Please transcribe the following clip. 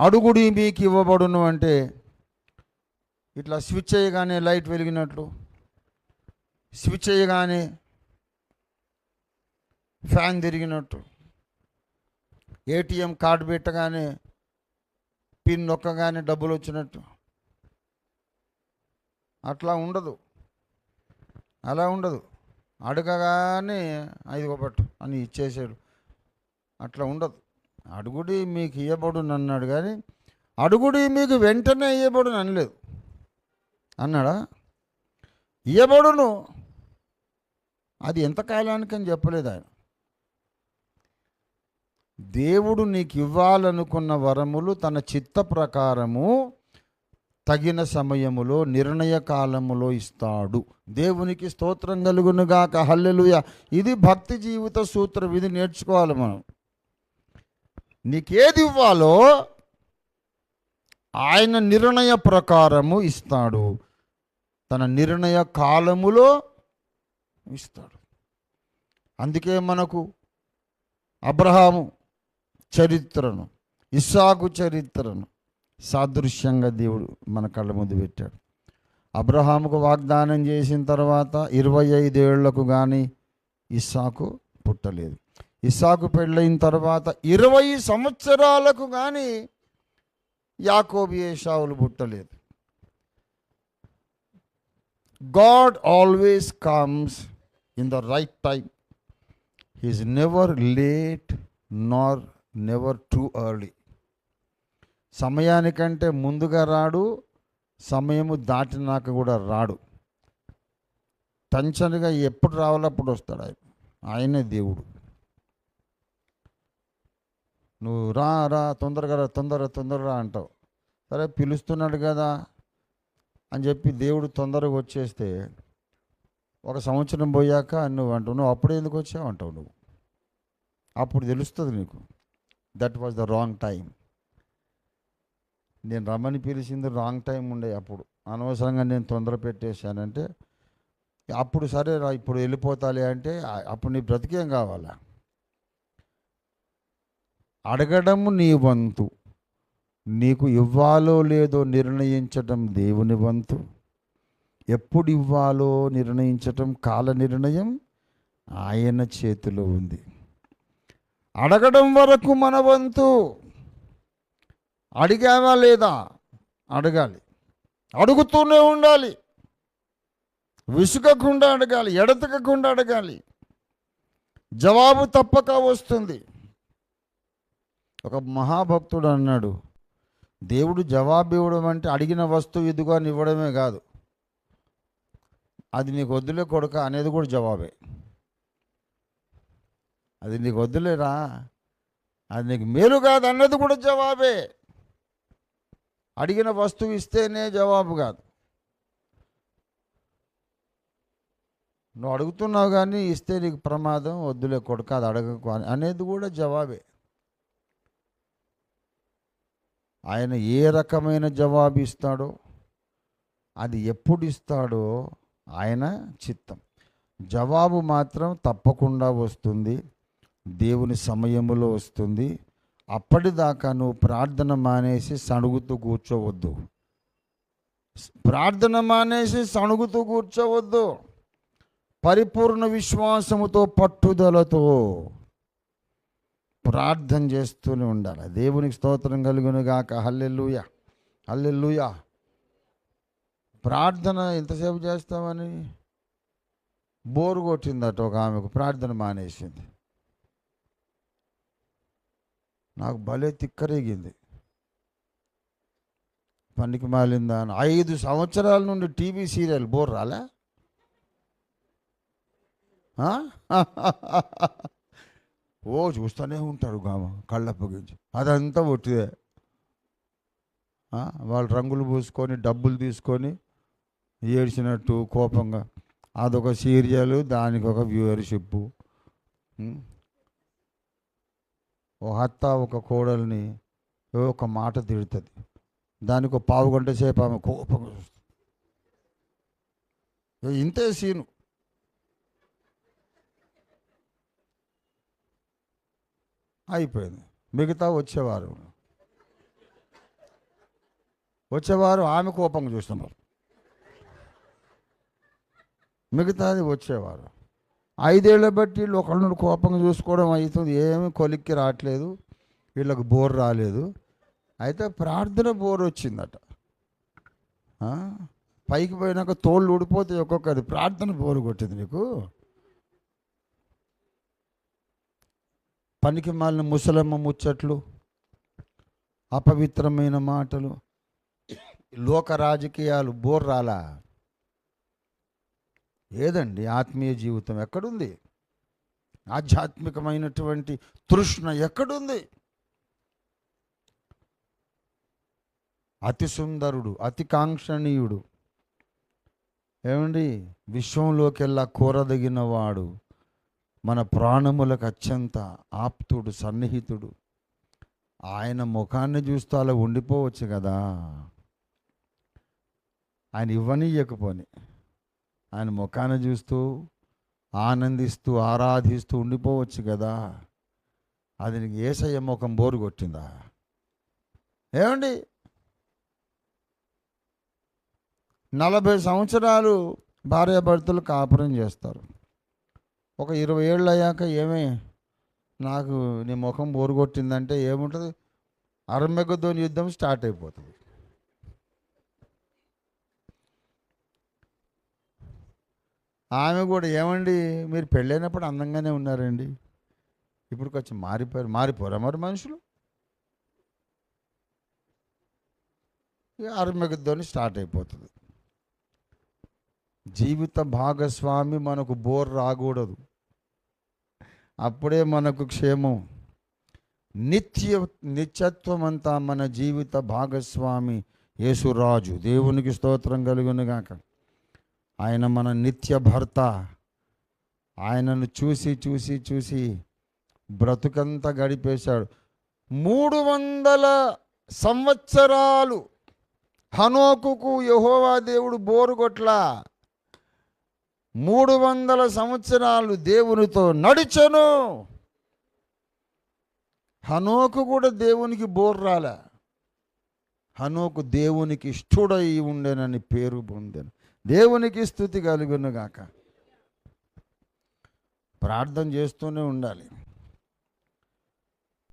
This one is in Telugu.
అడుగుడి మీకు ఇవ్వబడును అంటే ఇట్లా స్విచ్ చేయగానే లైట్ వెలిగినట్లు స్విచ్ చేయగానే ఫ్యాన్ తిరిగినట్టు ఏటీఎం కార్డు పెట్టగానే పిన్ నొక్కగానే డబ్బులు వచ్చినట్టు. అట్లా ఉండదు. అలా ఉండదు. అడగగానే ఐదు పట్టు అని ఇచ్చేసాడు. అట్లా ఉండదు. అడుగుడి మీకు ఇయ్యబడును అన్నాడు కానీ అడుగుడి మీకు వెంటనే ఇయ్యబడును అనలేదు అన్నాడా? ఇయ్యబడును. అది ఎంత కాలానికని చెప్పలేదు ఆయన. దేవుడు నీకు ఇవ్వాలనుకున్న వరములు తన చిత్త ప్రకారము తగిన సమయములో నిర్ణయ కాలములో ఇస్తాడు. దేవునికి స్తోత్రం కలుగునుగాక. హల్లెలుయ. ఇది భక్తి జీవిత సూత్రం. ఇది నేర్చుకోవాలి మనం. నీకేది ఇవ్వాలో ఆయన నిర్ణయ ప్రకారము ఇస్తాడు. తన నిర్ణయ కాలములో ఇస్తాడు. అందుకే మనకు అబ్రహాము చరిత్రను ఇస్సాకు చరిత్రను సాదృశ్యంగా దేవుడు మన కళ్ళ ముందు పెట్టాడు. అబ్రహాముకు వాగ్దానం చేసిన తర్వాత ఇరవై ఐదేళ్ళకు కానీ ఇస్సాకు పుట్టలేదు. ఇసాకు పెళ్ళైన తర్వాత ఇరవై సంవత్సరాలకు కానీ యాకోబి ఏషావులు పుట్టలేదు. God always comes in the right time he's never late nor never too early. సమయానికంటే ముందుగా రాడు సమయము దాటినాక కూడా రాడు. టెన్షన్గా ఎప్పుడు రావాలో అప్పుడు వస్తాడు ఆయన. ఆయనే దేవుడు. నువ్వు రా రా తొందరగా రా తొందరగా తొందరగా రా అంటావు. సరే పిలుస్తున్నాడు కదా అని చెప్పి దేవుడు తొందరగా వచ్చేస్తే ఒక సంవత్సరం పోయాక నువ్వు అంటావు నువ్వు అప్పుడు ఎందుకు వచ్చావు? అంటావు నువ్వు. అప్పుడు తెలుస్తుంది నీకు. That was the wrong time నేను రమ్మని పిలిచింది రాంగ్ టైం ఉండే అప్పుడు. అనవసరంగా నేను తొందర పెట్టేశానంటే అప్పుడు సరే రా ఇప్పుడు వెళ్ళిపోతాలి అంటే అప్పుడు నీ బ్రతికేం కావాలా? అడగడము నీ వంతు. నీకు ఇవ్వాలో లేదో నిర్ణయించటం దేవుని వంతు. ఎప్పుడు ఇవ్వాలో నిర్ణయించటం కాల నిర్ణయం ఆయన చేతిలో ఉంది. అడగడం వరకు మన వంతు. అడిగావా లేదా? అడగాలి. అడుగుతూనే ఉండాలి. విసుగకుండా అడగాలి. ఎడతకకుండా అడగాలి. జవాబు తప్పక వస్తుంది. ఒక మహాభక్తుడు అన్నాడు దేవుడు జవాబు ఇవ్వడం అంటే అడిగిన వస్తువు ఇదిగో అని ఇవ్వడమే కాదు. అది నీకు వద్దులే కొడుక అనేది కూడా జవాబే. అది నీకు వద్దులేరా? అది నీకు మేలు కాదు అన్నది కూడా జవాబే. అడిగిన వస్తువు ఇస్తేనే జవాబు కాదు. నువ్వు అడుగుతున్నావు కానీ ఇస్తే నీకు ప్రమాదం వద్దులే కొడుక అది అడగకు అనేది కూడా జవాబే. ఆయన ఏ రకమైన జవాబు ఇస్తాడో అది ఎప్పుడు ఇస్తాడో ఆయన చిత్తం. జవాబు మాత్రం తప్పకుండా వస్తుంది. దేవుని సమయములో వస్తుంది. అప్పటిదాకా నువ్వు ప్రార్థన మానేసి సణుగుతూ కూర్చోవద్దు. ప్రార్థన మానేసి సణుగుతూ కూర్చోవద్దు. పరిపూర్ణ విశ్వాసముతో పట్టుదలతో ప్రార్థన చేస్తూనే ఉండాలి. దేవునికి స్తోత్రం కలుగునుగాక హల్లెల్లుయ హల్లెల్లుయ ప్రార్థన ఎంతసేపు చేస్తామని? బోరు కొట్టిందట ఒక ఆమెకు. ప్రార్థన మానేసింది. నాకు భలే తిక్కరేగింది. పనికి మాలిందా అని. ఐదు సంవత్సరాల నుండి టీవీ సీరియల్ బోర్ రాలే? ఓ చూస్తూనే ఉంటారు గామ కళ్ళప్పగించి అదంతా ఒట్టిదే. వాళ్ళు రంగులు పూసుకొని డబ్బులు తీసుకొని ఏడ్చినట్టు కోపంగా. అదొక సీరియల్ దానికి ఒక వ్యూవర్షిప్ ఓ హత్త ఒక కోడల్ని ఒక మాట తిడుతుంది. దానికి ఒక పావు గంట సేపు ఆమె కోపంగా చూస్తుంది. ఇంతే సీను. అయిపోయింది. మిగతా వచ్చేవారు. వచ్చేవారు ఆమె కోపంగా చూస్తున్నారు. మిగతాది వచ్చేవారు. ఐదేళ్ళ బట్టి వీళ్ళు ఒకళ్ళని కోపంగా చూసుకోవడం అవుతుంది ఏమి కొలిక్కి రావట్లేదు. వీళ్ళకి బోర్ రాలేదు. అయితే ప్రార్థన బోర్ వచ్చిందట. పైకి పోయినాక తోళ్ళు ఊడిపోతే ఒక్కొక్కరి ప్రార్థన బోరు కొట్టింది నీకు? పనికి మాలిన ముసలమ్మ ముచ్చట్లు అపవిత్రమైన మాటలు లోక రాజకీయాలు బోర్రాలా. ఏదండి ఆత్మీయ జీవితం? ఎక్కడుంది? ఆధ్యాత్మికమైనటువంటి తృష్ణ ఎక్కడుంది? అతి సుందరుడు అతి కాంక్షణీయుడు. ఏమండి? విశ్వంలోకెల్లా కోరదగినవాడు. మన ప్రాణములకు అత్యంత ఆప్తుడు సన్నిహితుడు. ఆయన ముఖాన్ని చూస్తూ అలా ఉండిపోవచ్చు కదా. ఆయన ఇవ్వనియకపోని. ఆయన ముఖాన్ని చూస్తూ ఆనందిస్తూ ఆరాధిస్తూ ఉండిపోవచ్చు కదా. అది నీకు ఏసయ్య ముఖం బోరు కొట్టిందా? ఏమండి? నలభై సంవత్సరాలు భార్యాభర్తలు కాపురం చేస్తారు. ఒక ఇరవై ఏళ్ళు అయ్యాక ఏమే? నాకు నీ ముఖం బోరు కొట్టిందంటే ఏముంటుంది? అరమెగతోని యుద్ధం స్టార్ట్ అయిపోతుంది. ఆమె కూడా ఏమండి? మీరు పెళ్ళైనప్పుడు అందంగానే ఉన్నారండి. ఇప్పుడు కొంచెం మారిపోయారు. మారిపోరా మరి మనుషులు? ఇక స్టార్ట్ అయిపోతుంది. జీవిత భాగస్వామి మనకు బోర్ రాకూడదు. అప్పుడే మనకు క్షేమం. నిత్య నిత్యత్వం అంతా మన జీవిత భాగస్వామి యేసురాజు. దేవునికి స్తోత్రం కలుగునుగాక. ఆయన మన నిత్య భర్త. ఆయనను చూసి చూసి చూసి బ్రతుకంతా గడిపేశాడు. మూడు వందల సంవత్సరాలు హనోకుకు యహోవా దేవుడు బోరు కొట్లా. మూడు వందల సంవత్సరాలు దేవునితో నడిచను. హనోకు కూడా దేవునికి బోర్ రాలే. హనోకు దేవునికి ఇష్టడై ఉండేనని పేరు పొందాను. దేవునికి స్థుతి కలుగునుగాక ప్రార్థన చేస్తూనే ఉండాలి.